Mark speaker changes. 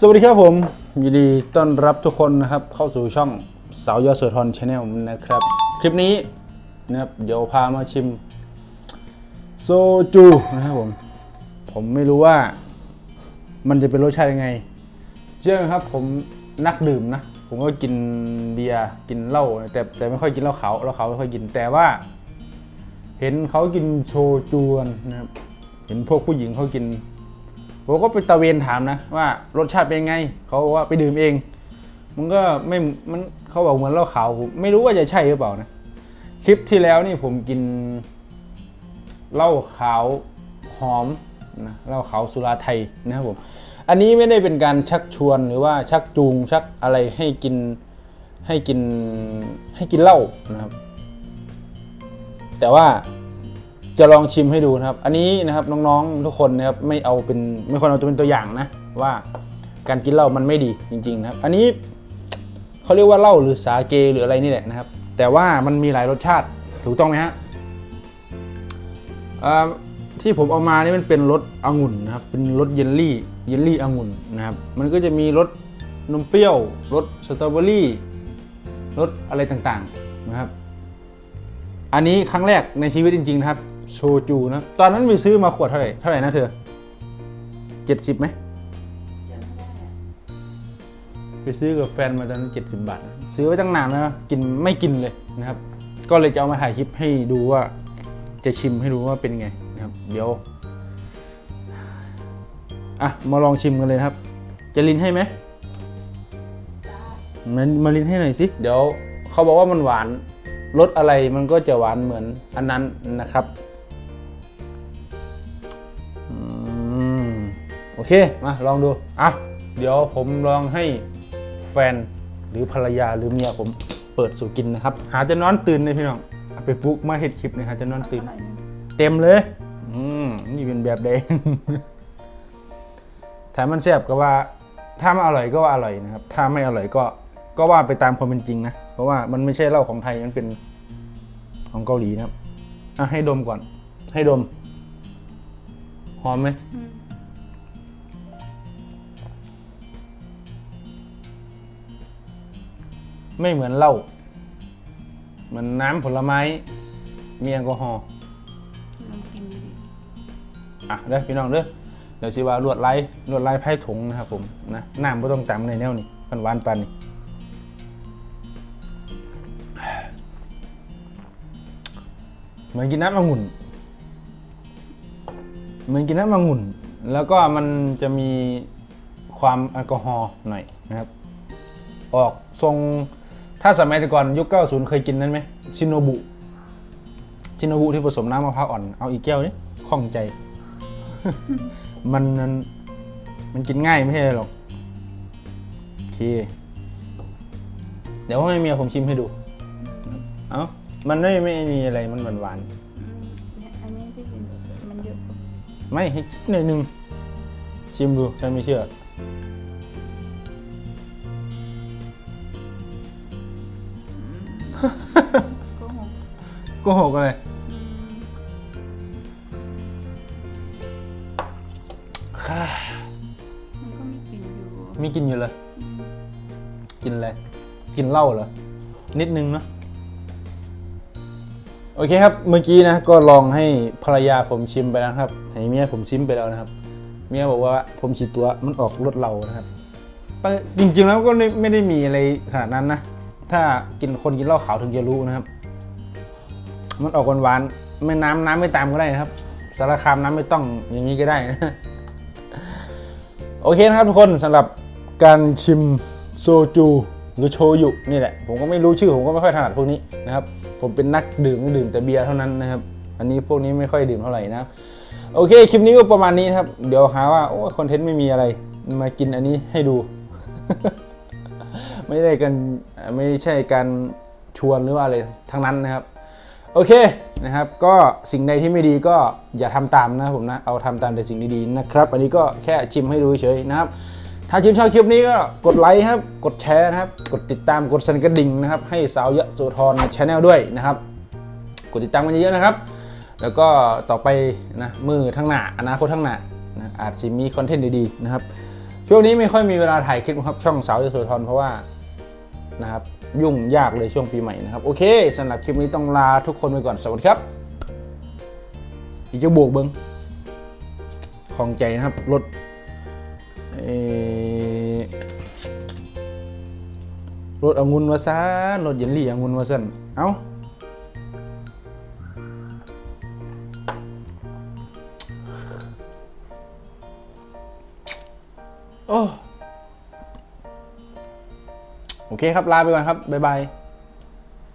Speaker 1: สวัสดีครับผมยินดีต้อนรับทุกคนนะครับเข้าสู่ช่องสาวยอดเสือทอนชาแนลนะครับ คลิปนี้นะครับเดี๋ยวพามาชิมโซจูนะครับผม ผมไม่รู้ว่า มันจะเป็นรสชาติยังไง เชื่อไหมครับผมนักดื่มนะ ผมก็กินเบียร์กินเหล้าแต่แต่ไม่ค่อยกินเหล้าขาวเหล้าขาวไม่ค่อยกินแต่ว่า เห็นเขากินโชจูนนะครับเห็นพวกผู้หญิงเขากิน ผมก็ไปตะเวนถามนะว่ารสชาติเป็นไงเขาบอกว่าไปดื่มเอง มันก็ไม่มันเขาบอกเหมือนเหล้าขาวผมไม่รู้ว่าจะใช่หรือเปล่านะคลิปที่แล้วนี่ผมกินเหล้าขาวหอมนะเหล้าขาวสุราไทยนะครับผมอันนี้ไม่ได้เป็นการชักชวนหรือว่าชักจูงชักอะไรให้กินให้กินให้กินเหล้านะครับ แต่ว่า จะลองชิมให้ดูนะครับ อันนี้นะครับน้องๆทุกคนนะครับไม่เอาเป็นไม่ควรเอาจะเป็นตัวอย่างนะว่าการกินเหล้ามันไม่ดีจริงๆนะครับ อันนี้เขาเรียกว่าเหล้าหรือสาเกหรืออะไรนี่แหละนะครับ แต่ว่ามันมีหลายรสชาติถูกต้องไหมฮะที่ผมเอามานี่มันเป็นรสองุ่นนะครับ เป็นรสเยลลี่เยลลี่องุ่นนะครับ มันก็จะมีรสนมเปรี้ยวรสสตรอเบอรี่รสอะไรต่างๆนะครับ อันนี้ครั้งแรกในชีวิตจริง ๆ นะครับ โชจูนะ ตอนนั้นไปซื้อมาขวดเท่าไหร่ เท่าไหร่นะเธอเจ็ดสิบไหม ไปซื้อกับแฟนมาตอนนั้นเจ็ดสิบบาท ซื้อไว้ตั้งนานแล้วนะกินไม่กินเลยนะครับ ก็เลยจะเอามาถ่ายคลิปให้ดูว่า จะชิมให้ดูว่าเป็นไงนะครับ เดี๋ยว อะ มาลองชิมกันเลยนะครับ จะลินให้ไหมมามาลินให้หน่อยสิ เดี๋ยว เขาบอกว่ามันหวานรสอะไรมันก็จะหวานเหมือนอันนั้นนะครับ โอเค มาลองดู อะ เดี๋ยวผมลองให้แฟนหรือภรรยาหรือเมียผมเปิดสู่กินนะครับ หาจะนอนตื่นเลยพี่น้องเอาไปปลุกมาเห็ดคลิปนะฮะจะนอนตื่น เต็มเลย อืมนี่เป็นแบบใดถ้ามันแซ่บก็ว่า ถ้ามันอร่อยก็ว่าอร่อยนะครับ ถ้าไม่อร่อยก็ก็ว่าไปตามความเป็นจริงนะ เพราะว่ามันไม่ใช่เหล้าของไทย มันเป็นของเกาหลีนะครับ อะให้ดมก่อน ให้ดม หอมไหม ไม่เหมือนเหล้าเหมือนน้ำผลไม้มีแอลกอฮอล์
Speaker 2: ลองกินดูดิ
Speaker 1: อะเด้อพี่น้องเด้อเดี๋ยวชิว่าลวดลายลวดลายไพ่ถุงนะครับผมนะน้ำไม่ต้องตำในแนวนี้มันหวานปานนี่เหมือนกินน้ำองุ่นเหมือนกินน้ำองุ่น แล้วก็มันจะมีความแอลกอฮอล์หน่อยนะครับ ออกทรง ถ้าสมัยแต่ก่อนยุค 90 เคยกินนั้นไหมชินโนบุ ชินโนบุที่ผสมน้ำมะพร้าวอ่อน เอาอีกแก้วนี้คล่องใจ มันมันมันกินง่ายไม่ใช่หรอกโอเค เดี๋ยวให้เมียผมชิมให้ดู เอ้า มันไม่ไม่มีอะไร มันหวานหวาน
Speaker 2: อืมเนี่ยอันนี้ที่กินมันเยอะกว่า
Speaker 1: ๆไม่ให้คิดหน่อยหนึงชิมดูถ้าไม่เชื่อ โก็หกเลย
Speaker 2: อืม
Speaker 1: ค่ะ
Speaker 2: มันก็มีกลิ่นอยู่
Speaker 1: มีกินอยู่เลย
Speaker 2: อืม
Speaker 1: กินอะไร กินเหล้าเหรอ นิดนึงเนาะโอเคครับ เมื่อกี้นะ ก็ลองให้ภรรยาผมชิมไปแล้วนะครับ ให้เมียผมชิมไปแล้วนะครับ เมียบอกว่าผมฉีดตัวมันออกรสเหล้านะครับแต่จริงๆแล้วก็ไม่ไม่ได้มีอะไรขนาดนั้นนะ ถ้ากินคนกินเหล้าขาวถึงจะรู้นะครับ มันออกหวานๆไม่น้ำน้ำไม่ตามก็ได้นะครับ สารคามน้ำไม่ต้องอย่างนี้ก็ได้นะโอเคนะครับทุกคนสำหรับการชิมโซจูหรือโชยุนี่แหละ ผมก็ไม่รู้ชื่อผมก็ไม่ค่อยถนัดพวกนี้นะครับ ผมเป็นนักดื่มดื่มแต่เบียร์เท่านั้นนะครับ อันนี้พวกนี้ไม่ค่อยดื่มเท่าไหร่นะโอเคคลิปนี้ก็ประมาณนี้ครับ เดี๋ยวหาว่าโอ้คอนเทนต์ไม่มีอะไรมากินอันนี้ให้ดู ไม่ได้กันไม่ใช่การชวนหรือว่าอะไรทั้งนั้นนะครับ โอเคนะครับก็สิ่งใดที่ไม่ดีก็อย่าทำตามนะผมนะเอาทำตามแต่สิ่งดีๆนะครับ อันนี้ก็แค่ชิมให้ดูเฉยๆนะครับ ถ้าชื่นชอบคลิปนี้ก็กดไลค์ครับกดแชร์นะครับ กดติดตามกดสั่นกระดิ่งนะครับ ให้สาวยะโสธรชาแนลด้วยนะครับ กดติดตามกันเยอะๆนะครับ แล้วก็ต่อไปนะมือทั้งหน้าอนาคตทั้งหน้านะอาจสิมีคอนเทนต์ดีๆนะครับช่วงนี้ไม่ค่อยมีเวลาถ่ายคลิปครับช่องสาวยโสธรเพราะว่านะครับ ยุ่งยากเลยช่วงปีใหม่นะครับ โอเคสำหรับคลิปนี้ต้องลาทุกคนไปก่อน สวัสดีครับ อีกจะบวกเบิงของใจนะครับรถเอ่อรถองุ่นวาซานรถเย็นลี่องุ่นวาซันเอ้า โอเคครับ ลาไปก่อนครับ บ๊ายบาย